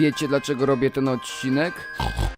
wiecie dlaczego robię ten odcinek?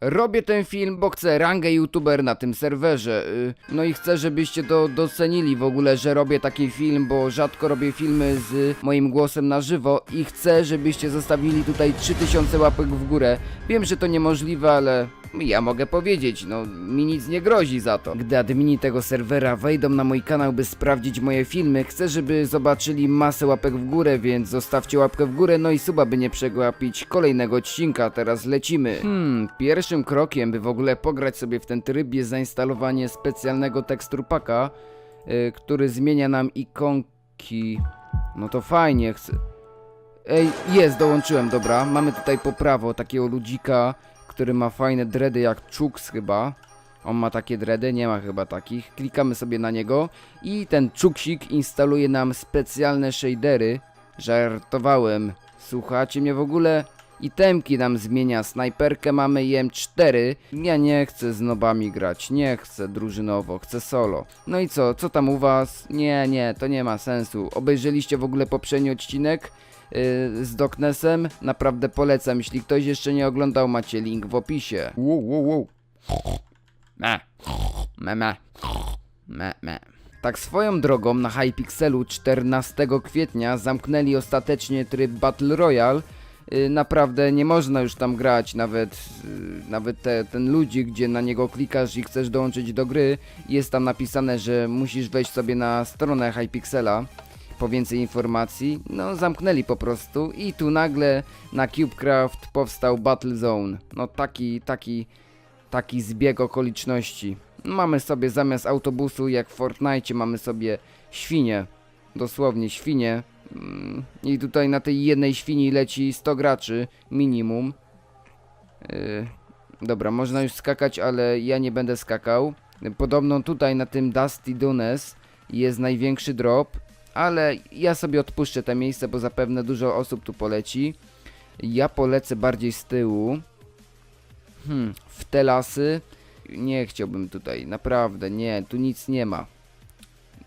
Robię ten film, bo chcę rangę youtuber na tym serwerze. y, No i chcę, żebyście to docenili w ogóle, że robię taki film, bo rzadko robię filmy z moim głosem na żywo i chcę, żebyście zostawili tutaj 3000 łapek w górę. Wiem, że to niemożliwe, ale ja mogę powiedzieć, no mi nic nie grozi za to. Gdy admini tego serwera wejdą na mój kanał, by sprawdzić moje filmy, chcę, żeby zobaczyli masę łapek w górę, więc zostawcie łapkę w górę, no i suba, by nie przegapić kolejnego odcinka. Teraz lecimy. Hmm, pierwszym krokiem, by w ogóle pograć sobie w ten tryb jest zainstalowanie specjalnego tekstur paka, y, który zmienia nam ikonki. No to fajnie, chcę... Ej, jest, dołączyłem, dobra. Mamy tutaj po prawo takiego ludzika, który ma fajne dready jak Chuks chyba. On ma takie dready, nie ma chyba takich. Klikamy sobie na niego i ten Chuksik instaluje nam specjalne shadery. Żartowałem. Słuchacie mnie w ogóle? Itemki nam zmienia, snajperkę mamy i M4. Ja nie chcę z nobami grać, nie chcę drużynowo, chcę solo. No i co, co tam u was? Nie, nie, to nie ma sensu. Obejrzeliście w ogóle poprzedni odcinek? yy, z Doknesem. Naprawdę polecam. Jeśli ktoś jeszcze nie oglądał, macie link w opisie. Wow, wow, wow. Me. Me, me. Me, me. Tak swoją drogą na Hypixelu 14 kwietnia zamknęli ostatecznie tryb Battle Royale. Yy, naprawdę nie można już tam grać, nawet, yy, nawet te, ten ludzi, gdzie na niego klikasz i chcesz dołączyć do gry, jest tam napisane, że musisz wejść sobie na stronę Hypixela po więcej informacji. No, zamknęli po prostu i tu nagle na CubeCraft powstał Battle Zone. No taki, taki, taki zbieg okoliczności. Mamy sobie zamiast autobusu, jak w Fortnite, mamy sobie świnie. Dosłownie świnie. Mm, I tutaj na tej jednej świni leci 100 graczy minimum. Yy, dobra, można już skakać, ale ja nie będę skakał. Podobno tutaj na tym Dusty Dunes jest największy drop, ale ja sobie odpuszczę te miejsce, bo zapewne dużo osób tu poleci. Ja polecę bardziej z tyłu. Hmm, w te lasy. Nie chciałbym tutaj, naprawdę, nie, tu nic nie ma.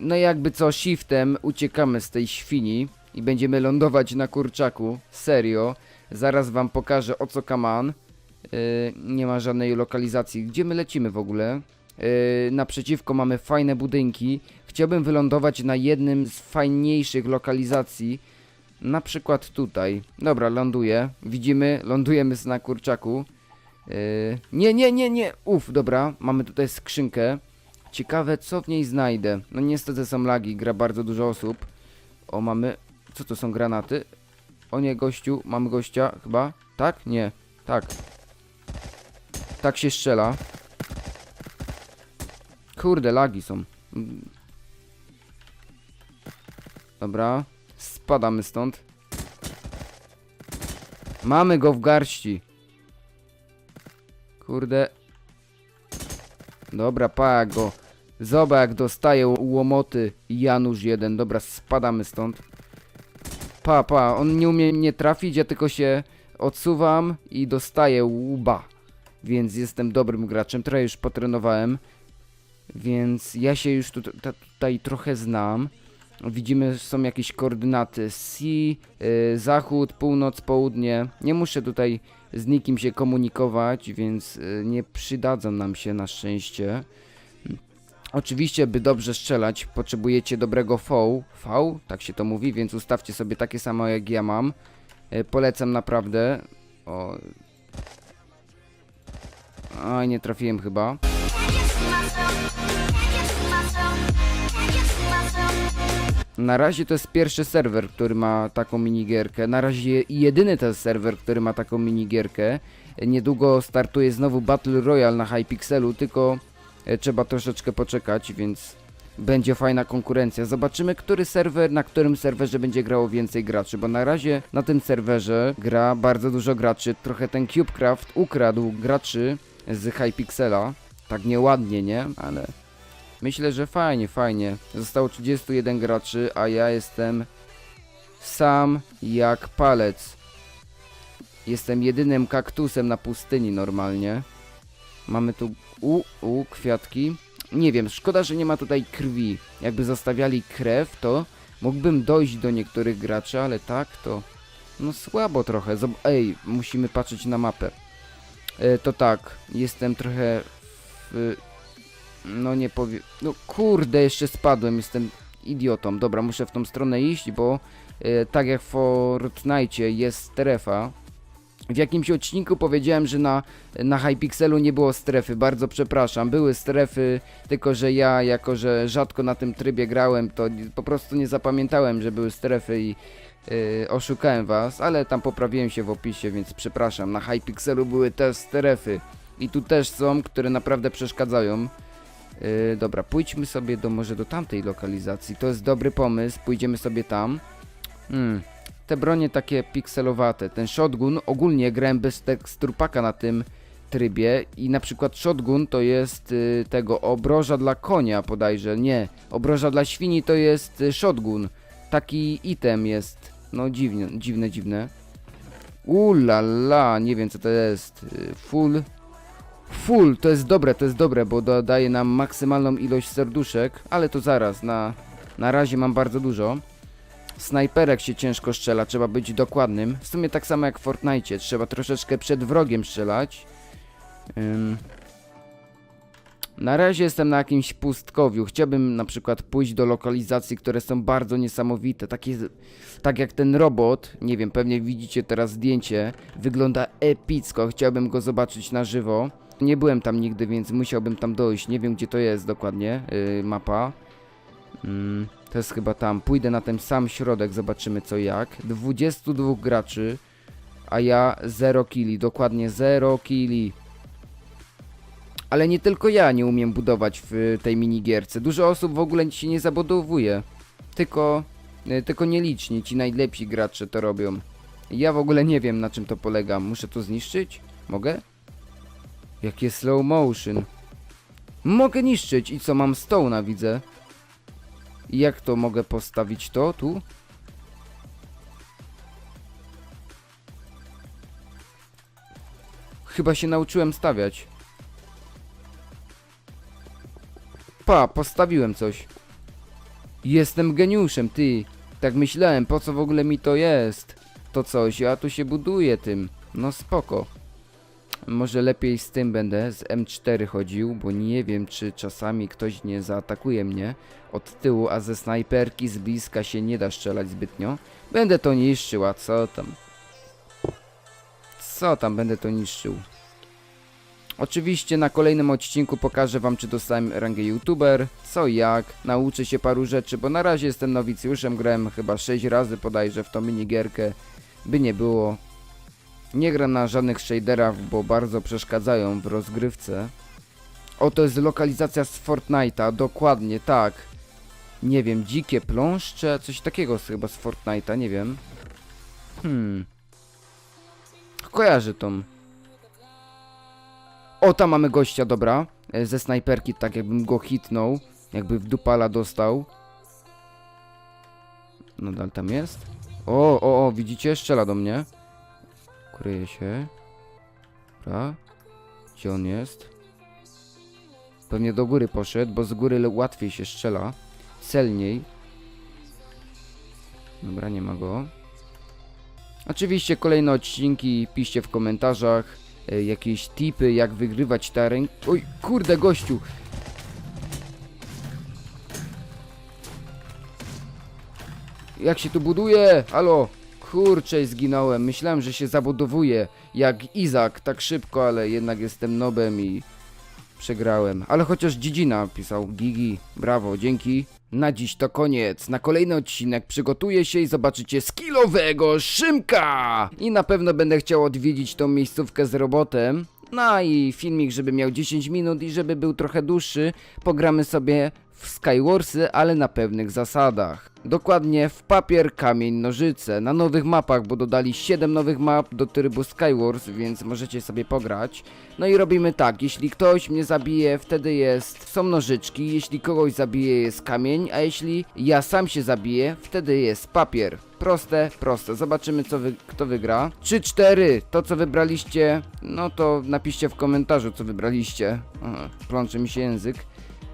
No jakby co, shiftem uciekamy z tej świni i będziemy lądować na kurczaku. Serio. Zaraz wam pokażę o co kaman. Yy, nie ma żadnej lokalizacji. Gdzie my lecimy w ogóle? Yy, naprzeciwko mamy fajne budynki. Chciałbym wylądować na jednym z fajniejszych lokalizacji. Na przykład tutaj. Dobra, ląduję. Widzimy, lądujemy na kurczaku. Yy, nie, nie, nie, nie. Uf, dobra. Mamy tutaj skrzynkę. Ciekawe, co w niej znajdę. No niestety są lagi, gra bardzo dużo osób. O, mamy... Co to są granaty? O nie, gościu. Mamy gościa, chyba. Tak? Nie. Tak. Tak się strzela. Kurde, lagi są. Dobra. Spadamy stąd. Mamy go w garści. Kurde. Dobra, pa go. Zobacz jak dostaje łomoty Janusz jeden. Dobra, spadamy stąd. Pa, pa, on nie umie mnie trafić, ja tylko się odsuwam i dostaję łba. Więc jestem dobrym graczem, trochę już potrenowałem. Więc ja się już tu, ta, tutaj trochę znam. Widzimy, są jakieś koordynaty C, y, zachód, północ, południe. Nie muszę tutaj z nikim się komunikować, więc y, nie przydadzą nam się na szczęście. Oczywiście, by dobrze strzelać, potrzebujecie dobrego V, V, tak się to mówi, więc ustawcie sobie takie samo jak ja mam. Y, polecam naprawdę. O. Oj, nie trafiłem chyba. Na razie to jest pierwszy serwer, który ma taką minigierkę. Na razie jedyny jest serwer, który ma taką minigierkę. Niedługo startuje znowu Battle Royale na Hypixelu, tylko e, trzeba troszeczkę poczekać, więc będzie fajna konkurencja. Zobaczymy, który serwer, na którym serwerze będzie grało więcej graczy, bo na razie na tym serwerze gra bardzo dużo graczy. Trochę ten CubeCraft ukradł graczy z Hypixela. Tak nieładnie, nie? Ale Myślę, że fajnie, fajnie. Zostało 31 graczy, a ja jestem sam jak palec. Jestem jedynym kaktusem na pustyni normalnie. Mamy tu u, u, kwiatki. Nie wiem, szkoda, że nie ma tutaj krwi. Jakby zostawiali krew, to mógłbym dojść do niektórych graczy, ale tak to No słabo trochę. Zob Ej, musimy patrzeć na mapę. E, to tak, jestem trochę w... No nie powiem... No kurde, jeszcze spadłem, jestem idiotą. Dobra, muszę w tą stronę iść, bo e, tak jak w Fortnite jest strefa. W jakimś odcinku powiedziałem, że na, na Hypixelu nie było strefy, bardzo przepraszam. Były strefy, tylko że ja, jako że rzadko na tym trybie grałem, to po prostu nie zapamiętałem, że były strefy i yy, oszukałem was, ale tam poprawiłem się w opisie, więc przepraszam. Na Hypixelu były też strefy i tu też są, które naprawdę przeszkadzają. Yy, dobra, pójdźmy sobie do może do tamtej lokalizacji. To jest dobry pomysł, pójdziemy sobie tam. Hmm. Te bronie takie pikselowate. Ten shotgun, ogólnie grałem bez teksturpaka na tym trybie i na przykład shotgun to jest y, tego obroża dla konia bodajże. Nie, obroża dla świni to jest y, shotgun. Taki item jest. No dziwne, dziwne, dziwne. Ulala, nie wiem co to jest. Y, Full. Full, to jest dobre, to jest dobre, bo dodaje nam maksymalną ilość serduszek, ale to zaraz, na, na razie mam bardzo dużo. Snajperek się ciężko strzela, trzeba być dokładnym. W sumie tak samo jak w Fortnite, trzeba troszeczkę przed wrogiem strzelać. Ym. Na razie jestem na jakimś pustkowiu. Chciałbym na przykład pójść do lokalizacji, które są bardzo niesamowite. Takie, tak jak ten robot, nie wiem, pewnie widzicie teraz zdjęcie. Wygląda epicko, chciałbym go zobaczyć na żywo. Nie byłem tam nigdy, więc musiałbym tam dojść. Nie wiem, gdzie to jest dokładnie, yy, mapa. Mm, to jest chyba tam. Pójdę na ten sam środek, zobaczymy co jak. 22 graczy, a ja 0 killi, dokładnie 0 killi. Ale nie tylko ja nie umiem budować w tej minigierce. Dużo osób w ogóle się nie zabudowuje. Tylko, y, tylko nieliczni, ci najlepsi gracze to robią. Ja w ogóle nie wiem na czym to polega. Muszę to zniszczyć? Mogę? Jakie slow motion. Mogę niszczyć i co mam stołna widzę. Jak to mogę postawić to tu? Chyba się nauczyłem stawiać. Pa, postawiłem coś. Jestem geniuszem, ty. Tak myślałem, po co w ogóle mi to jest? To coś, ja tu się buduję tym. No spoko. Może lepiej z tym będę, z M4 chodził, bo nie wiem, czy czasami ktoś nie zaatakuje mnie od tyłu, a ze snajperki z bliska się nie da strzelać zbytnio. Będę to niszczył, a co tam? Co tam, będę to niszczył. Oczywiście na kolejnym odcinku pokażę wam, czy dostałem rangę youtuber, co jak, nauczę się paru rzeczy, bo na razie jestem nowicjuszem, grałem chyba 6 razy podajże w tą minigierkę, by nie było. Nie gram na żadnych shaderach, bo bardzo przeszkadzają w rozgrywce. O, to jest lokalizacja z Fortnite'a, dokładnie, tak. Nie wiem, dzikie pląszcze, coś takiego chyba z Fortnite'a, nie wiem. Hmm. Kojarzę tą. O, tam mamy gościa, dobra. E, Ze snajperki, tak jakbym go hitnął. Jakby w dupala dostał. Nadal tam jest. O, o, o, widzicie? Strzela do mnie. Kryje się. Dobra. Gdzie on jest? Pewnie do góry poszedł, bo z góry łatwiej się strzela. Celniej. Dobra, nie ma go. Oczywiście kolejne odcinki piszcie w komentarzach. E, jakieś tipy, jak wygrywać ręk... Oj, kurde, gościu! Jak się tu buduje? Halo? Kurczę, zginąłem. Myślałem, że się zabudowuje jak Izak tak szybko, ale jednak jestem nobem i przegrałem. Ale chociaż dziedzina pisał Gigi. Brawo, dzięki. Na dziś to koniec. Na kolejny odcinek przygotuję się i zobaczycie skillowego Szymka! I na pewno będę chciał odwiedzić tą miejscówkę z robotem. No i filmik, żeby miał 10 minut i żeby był trochę dłuższy, pogramy sobie w Skywarsy, ale na pewnych zasadach. Dokładnie w papier, kamień, nożyce. Na nowych mapach, bo dodali 7 nowych map do trybu Skywars, więc możecie sobie pograć. No i robimy tak, jeśli ktoś mnie zabije, wtedy jest, są nożyczki, jeśli kogoś zabije jest kamień, a jeśli ja sam się zabiję, wtedy jest papier. Proste, proste. Zobaczymy co wy, kto wygra. 3-4, to co wybraliście, no to napiszcie w komentarzu co wybraliście. Aha, plącze mi się język.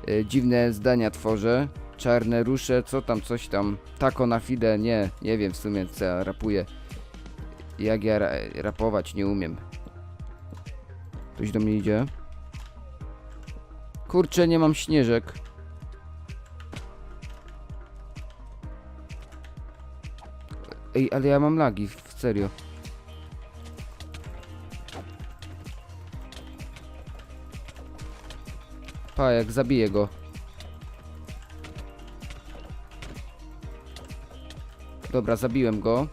E, dziwne zdania tworzę. Czarne rusze, co tam, coś tam. Tako na fide, nie, nie wiem w sumie co ja rapuję. Jak ja ra rapować nie umiem. Ktoś do mnie idzie. Kurczę, nie mam śnieżek. Ej, ale ja mam lagi, w serio. Pa, jak zabiję go. Dobra, zabiłem go.